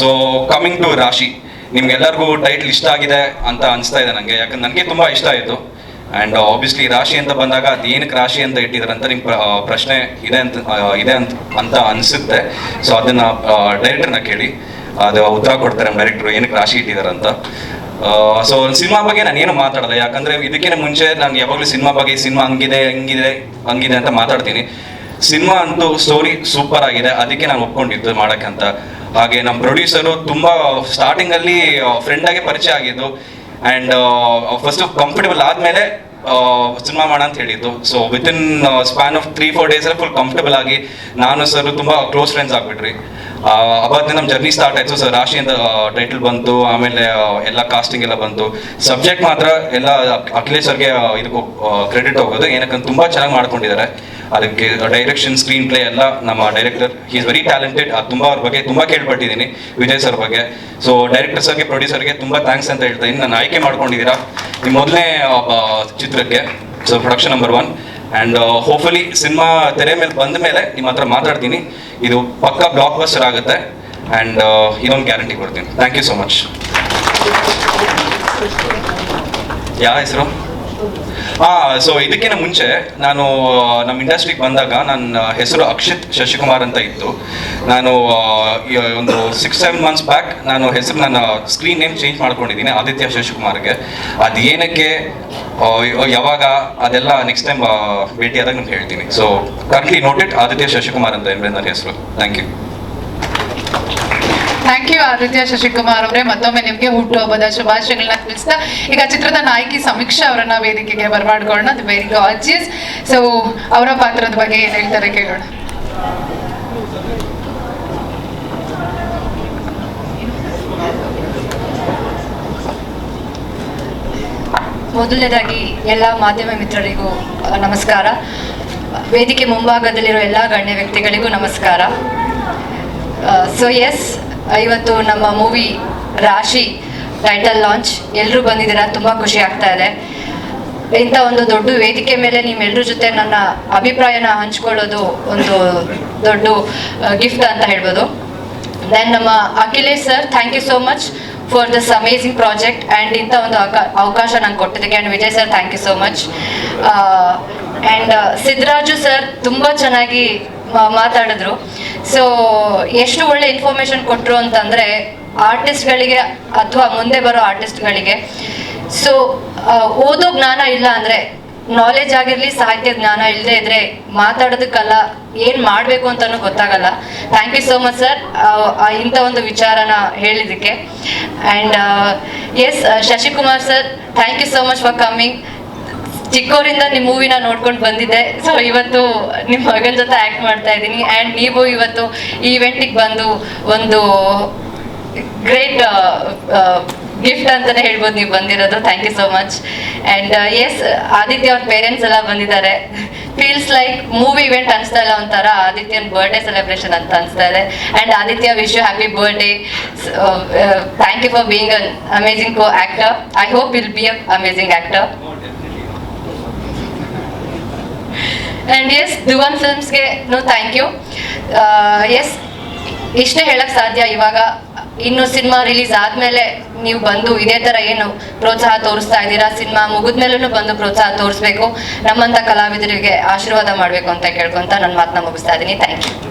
So coming to ರಾಶಿ ನಿಮ್ಗೆಲ್ಲರಿಗೂ title ಇಷ್ಟ ಆಗಿದೆ ಅಂತ ಅನಿಸ್ತಾ ಇದೆ ನನಗೆ ಯಾಕಂದ್ರೆ ನನಗೆ ತುಂಬ ಇಷ್ಟ ಆಯಿತು. ಆ್ಯಂಡ್ ಆಬ್ವಿಯಸ್ಲಿ ರಾಶಿ ಅಂತ ಬಂದಾಗ ಅದು ಏನಕ್ಕೆ ರಾಶಿ ಅಂತ ಇಟ್ಟಿದ್ದಾರೆ ಅಂತ ನಿಮ್ಮ ಪ್ರಶ್ನೆ ಇದೆ ಅಂತ ಇದೆ ಅಂತ ಅಂತ ಅನಿಸುತ್ತೆ. ಸೊ ಅದನ್ನು ಡೈರೆಕ್ಟರ್ನ ಕೇಳಿ. ಅದು ಉತ್ತರ ಕೊಡ್ತಾರೆ ಡೈರೆಕ್ಟ್ರು ಏನಕ್ಕೆ ರಾಶಿ ಇಟ್ಟಿದ್ದಾರೆ ಅಂತ. ಸೊ ಸಿನಿಮಾ ಬಗ್ಗೆ ನಾನು ಏನು ಮಾತಾಡಲ್ಲ. ಯಾಕಂದ್ರೆ ಇದಕ್ಕಿಂತ ಮುಂಚೆ ನಾನು ಯಾವಾಗಲೂ ಸಿನಿಮಾ ಬಗ್ಗೆ, ಸಿನಿಮಾ ಹಂಗಿದೆ ಹಂಗಿದೆ ಹಂಗಿದೆ ಅಂತ ಮಾತಾಡ್ತೀನಿ. ಸಿನಿಮಾ ಅಂತೂ ಸ್ಟೋರಿ ಸೂಪರ್ ಆಗಿದೆ. ಅದಕ್ಕೆ ನಾನು ಒಪ್ಕೊಂಡಿದ್ದು ಮಾಡಕ್ಕಂತ ಹಾಗೆ ನಮ್ಮ ಪ್ರೊಡ್ಯೂಸರು ಅಲ್ಲಿ ಫ್ರೆಂಡ್ ಆಗೇ ಪರಿಚಯ ಆಗಿದ್ದು. ಅಂಡ್ ಫಸ್ಟ್ ಕಂಫರ್ಟಬಲ್ ಆದ್ಮೇಲೆ ಸಿನಿಮಾ ಮಾಡ ಅಂತ ಹೇಳಿದ್ದು. So within span of three four days full comfortable ಆಗಿ ನಾನು ಸರ್ ತುಂಬಾ ಕ್ಲೋಸ್ ಫ್ರೆಂಡ್ಸ್ ಆಗ್ಬಿಟ್ರಿ ಅವತ್ತಿನ ನಮ್ಮ ಜರ್ನಿ ಸ್ಟಾರ್ಟ್ ಆಯ್ತು. ಸರ್ ರಾಶಿ ಅಂತ ಟೈಟಲ್ ಬಂತು ಆಮೇಲೆ ಎಲ್ಲ ಕಾಸ್ಟಿಂಗ್ ಎಲ್ಲ ಬಂತು. ಸಬ್ಜೆಕ್ಟ್ ಮಾತ್ರ ಎಲ್ಲ ಅಖ್- ಅಖಿಲೇಶ್ ಆ, ಇದಕ್ಕೆ ಕ್ರೆಡಿಟ್ ಹೋಗೋದು ಏನಕ್ಕಂತ ತುಂಬಾ ಚೆನ್ನಾಗಿ ಮಾಡ್ಕೊಂಡಿದ್ದಾರೆ. ಅದಕ್ಕೆ ಡೈರೆಕ್ಷನ್ ಸ್ಕ್ರೀನ್ ಪ್ಲೇ ಎಲ್ಲ ನಮ್ಮ director he is very talented ಅದು ತುಂಬ ಅವ್ರ ಬಗ್ಗೆ ತುಂಬ ಕೇಳ್ಪಟ್ಟಿದ್ದೀನಿ ವಿಜಯ್ ಸರ್ ಬಗ್ಗೆ. ಸೊ ಡೈರೆಕ್ಟರ್ ಸರ್ಗೆ ಪ್ರೊಡ್ಯೂಸರ್ಗೆ ತುಂಬ ಥ್ಯಾಂಕ್ಸ್ ಅಂತ ಹೇಳ್ತಾ ಇದ್ದೀನಿ. ನಾನು ಆಯ್ಕೆ ಮಾಡ್ಕೊಂಡಿದ್ದೀರಾ? ನಿಮ್ಮ ಮೊದಲನೇ ಚಿತ್ರಕ್ಕೆ so production number one and hopefully cinema ತೆರೆ ಮೇಲೆ ಬಂದ ಮೇಲೆ ನಿಮ್ಮ ಹತ್ರ ಮಾತಾಡ್ತೀನಿ. ಇದು ಪಕ್ಕ ಬ್ಲಾಕ್ ಬಸ್ಟರ್ ಆಗುತ್ತೆ ಆ್ಯಂಡ್ ಇನ್ನೊಂದು ಗ್ಯಾರಂಟಿ ಕೊಡ್ತೀನಿ. ಥ್ಯಾಂಕ್ ಯು ಸೊ ಮಚ್ ಯಾವ ಹೆಸರು? ಹಾಂ ಸೊ ಇದಕ್ಕಿಂತ ಮುಂಚೆ ನಾನು ನಮ್ಮ ಇಂಡಸ್ಟ್ರಿಗೆ ಬಂದಾಗ ನನ್ನ ಹೆಸರು ಅಕ್ಷಿತ್ ಶಶಿಕುಮಾರ್ ಅಂತ ಇತ್ತು. ನಾನು ಒಂದು ಸಿಕ್ಸ್ ಸೆವೆನ್ ಮಂತ್ಸ್ ಬ್ಯಾಕ್ ನಾನು ಹೆಸರು ನನ್ನ ಸ್ಕ್ರೀನ್ ನೇಮ್ ಚೇಂಜ್ ಮಾಡ್ಕೊಂಡಿದ್ದೀನಿ, ಆದಿತ್ಯ ಶಶಿಕುಮಾರ್ಗೆ. ಅದು ಏನಕ್ಕೆ ಯಾವಾಗ ಅದೆಲ್ಲ ನೆಕ್ಸ್ಟ್ ಟೈಮ್ ಭೇಟಿಯಾದಾಗ ನಿಮ್ಗೆ ಹೇಳ್ತೀನಿ. So correctly noted Aditya Shashikumar ಅಂತ ನನ್ನ ಹೆಸರು. Thank you thank you Aditya Shashikumar ಅವರೇ. ಮತ್ತೊಮ್ಮೆ ನಿಮಗೆ ಹುಟ್ಟುಹಬ್ಬದ ಶುಭಾಶಯಗಳನ್ನ ತಿಳಿಸ್ತಾ, ಈಗ ಚಿತ್ರದ ನಾಯಕಿ ಸಮೀಕ್ಷಾ ಅವರನ್ನ ವೇದಿಕೆಗೆ ಬರಮಾಡ್ಕೊಳ್ಳೋಣ. ಅದು ವೆರಿ ಗಾರ್ಜಿಯಸ್ ಸೊ ಅವರ ಪಾತ್ರದ ಬಗ್ಗೆ ಏನು ಹೇಳ್ತಾರೆ ಕೇಳೋಣ. ಮೊದಲನೇದಾಗಿ ಎಲ್ಲ ಮಾಧ್ಯಮ ಮಿತ್ರರಿಗೂ ನಮಸ್ಕಾರ. ವೇದಿಕೆ ಮುಂಭಾಗದಲ್ಲಿರೋ ಎಲ್ಲ ಗಣ್ಯ ವ್ಯಕ್ತಿಗಳಿಗೂ ನಮಸ್ಕಾರ. ಸೊ ಎಸ್ ಇವತ್ತು ನಮ್ಮ ಮೂವಿ ರಾಶಿ ಟೈಟಲ್ ಲಾಂಚ್ ಎಲ್ಲರೂ ಬಂದಿದ್ದೀರಾ? ತುಂಬ ಖುಷಿ ಆಗ್ತಾ ಇದೆ. ಇಂಥ ಒಂದು ದೊಡ್ಡ ವೇದಿಕೆ ಮೇಲೆ ನಿಮ್ಮೆಲ್ಲರ ಜೊತೆ ನನ್ನ ಅಭಿಪ್ರಾಯನ ಹಂಚ್ಕೊಳ್ಳೋದು ಒಂದು ದೊಡ್ಡ ಗಿಫ್ಟ್ ಅಂತ ಹೇಳ್ಬೋದು. ದೆನ್ ನಮ್ಮ Akhilesh sir thank you so much for this amazing project and ಇಂಥ ಒಂದು ಅವಕ- ಅವಕಾಶ ನಂಗೆ ಕೊಟ್ಟಿದ್ದಕ್ಕೆ and Vijay sir thank you so much and Siddaraju sir ತುಂಬ ಚೆನ್ನಾಗಿ ಮಾತಾಡಿದ್ರು. ಸೊ ಎಷ್ಟು ಒಳ್ಳೆ ಇನ್ಫಾರ್ಮೇಶನ್ ಕೊಟ್ಟರು ಅಂತಂದರೆ ಆರ್ಟಿಸ್ಟ್ಗಳಿಗೆ ಅಥವಾ ಮುಂದೆ ಬರೋ ಆರ್ಟಿಸ್ಟ್ಗಳಿಗೆ ಸೊ ಓದೋ ಜ್ಞಾನ ಇಲ್ಲ ಅಂದರೆ ನಾಲೆಜ್ ಆಗಿರಲಿ, ಸಾಹಿತ್ಯ ಜ್ಞಾನ ಇಲ್ಲದೆ ಇದ್ರೆ ಮಾತಾಡೋದಕ್ಕಲ್ಲ ಏನು ಮಾಡಬೇಕು ಅಂತಲೂ ಗೊತ್ತಾಗಲ್ಲ. Thank you so much sir ಇಂಥ ಒಂದು ವಿಚಾರನ ಹೇಳಿದ್ದಕ್ಕೆ. And S Shashikumar sir thank you so much for coming ಚಿಕ್ಕವರಿಂದ ನಿಮ್ಮ ಮೂವಿನ ನೋಡ್ಕೊಂಡು ಬಂದಿದ್ದೆ. ಸೊ ಇವತ್ತು ನಿಮ್ಮ ಮಗನ ಜೊತೆ ಆಕ್ಟ್ ಮಾಡ್ತಾ ಇದ್ದೀನಿ. ಆ್ಯಂಡ್ ನೀವು ಇವತ್ತು ಈ ಇವೆಂಟಿಗೆ ಬಂದು ಒಂದು ಗ್ರೇಟ್ ಗಿಫ್ಟ್ ಅಂತಾನೆ ಹೇಳ್ಬೋದು ನೀವು ಬಂದಿರೋದು. Thank you so much and S Aditya ಅವ್ರ ಪೇರೆಂಟ್ಸ್ ಎಲ್ಲ ಬಂದಿದ್ದಾರೆ. ಫೀಲ್ಸ್ ಲೈಕ್ ಮೂವಿ ಇವೆಂಟ್ ಅನಿಸ್ತಾ ಇಲ್ಲ ಒಂಥರ. ಆದಿತ್ಯನ್ ಬರ್ಡೇ ಸೆಲೆಬ್ರೇಷನ್ ಅಂತ ಅನಿಸ್ತಾ ಇದೆ. And Aditya wish you happy birthday thank you for being an amazing co actor I hope will be a amazing actor and S Dhuvan ಫಿಲ್ಮ್ಸ್ಗೆ thank you yes ಇಷ್ಟೇ ಹೇಳಕ್ ಸಾಧ್ಯ. ಇವಾಗ ಇನ್ನು ಸಿನಿಮಾ ರಿಲೀಸ್ ಆದಮೇಲೆ ನೀವು ಬಂದು ಇದೇ ಥರ ಏನು ಪ್ರೋತ್ಸಾಹ ತೋರಿಸ್ತಾ ಇದ್ದೀರಾ? ಸಿನಿಮಾ ಮುಗಿದ್ಮೇಲೂ ಬಂದು ಪ್ರೋತ್ಸಾಹ ತೋರಿಸ್ಬೇಕು. ನಮ್ಮಂಥ ಕಲಾವಿದರಿಗೆ ಆಶೀರ್ವಾದ ಮಾಡಬೇಕು ಅಂತ ಕೇಳ್ಕೊಂತ ನನ್ನ ಮಾತನ್ನ ಮುಗಿಸ್ತಾ ಇದ್ದೀನಿ. Thank you